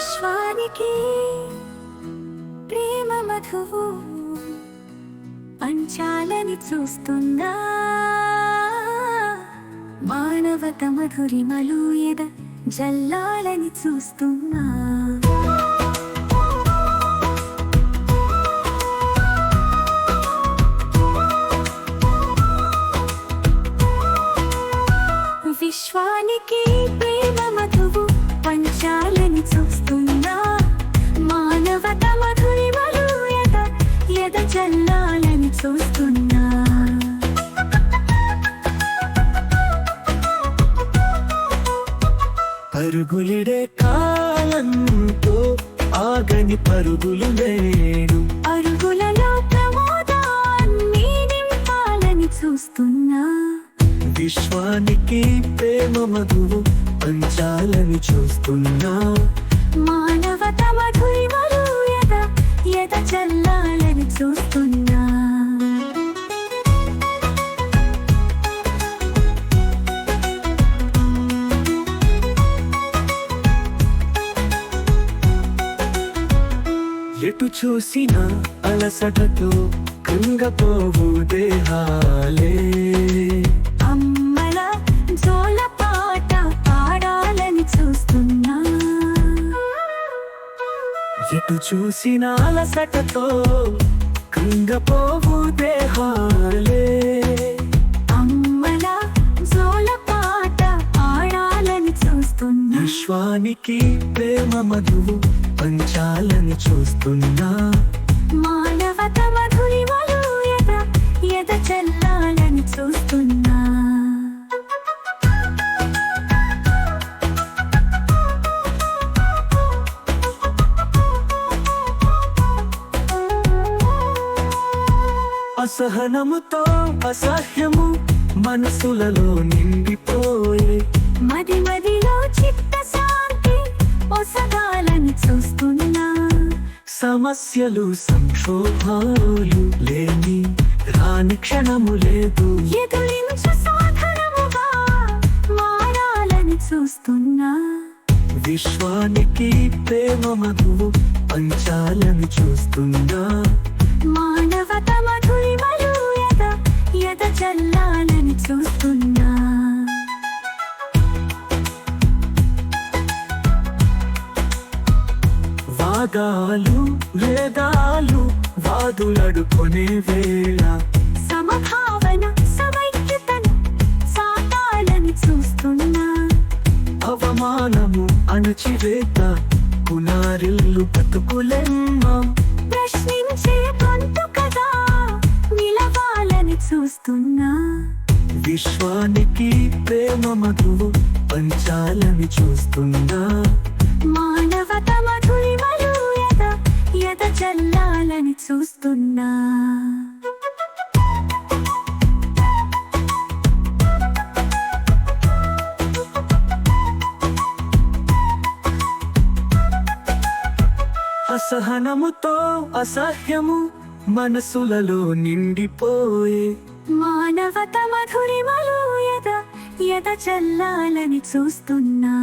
విశ్వానికి ప్రేమ మధువు పంచాలని చూస్తున్నా మానవత మధురిమలు ఎద జల్లాలని చూస్తున్నా విశ్వానికి ప్రేమ మధువు పంచాలని చూస్తున్నా. మానవత మధురిమలు ఎద చూస్తున్నా. పరుగులిడే కాలంతో ఆగని పరుగులు నేడు అరుగులలో ప్రమోదాన్ని నింపాలని చూస్తున్నా. విశ్వానికి ప్రేమ మధువు పంచాలని చూస్తున్నా. మానవత మధురిమలు ఎద ఎద చల్లాలని చూస్తున్నా. ఎటు చూసినా అలసటతో కృంగపోవు దేహాలే. అమ్మల జోల ఎటు చూసినా అలసటతో కృంగపోవు దేహాలే. అమ్మల జోల పాట పాడాలని చూస్తున్నా. విశ్వానికి ప్రేమ మధువు పంచాలని చూస్తున్నా. మానవత అసహనముతో అసహ్యము మనసులలో నిండిపోయే. మది మదిలో చిత్త శాంతి ఒసగాలని చూస్తున్నా. సమస్యలు సంక్షోభాలు లేని రాని క్షణము లేదు. ఎదురించు సాధనముగా మారాలని చూస్తున్నా. విశ్వానికి ప్రేమ మధువు పంచాలని చూస్తున్నా. వాగాలు వేదాలు వాదులడుకునే వేళ. సమభావన సమైక్యతను సాటాలని చూస్తున్నా. అవమానము అణచివేత పునారిల్లు బతుకులెమ్మా. ప్రశ్నించే గొంతు కదా నిలవాలని చూస్తున్నా. విశ్వానికి ప్రేమ మధువు పంచాలని చూస్తున్నా. మానవత చల్లాలని చూస్తున్నా. అసహనముతో అసహ్యము మనసులలో నిండిపోయే. మానవత మధురిమలు ఎద ఎద చల్లాలని చూస్తున్నా.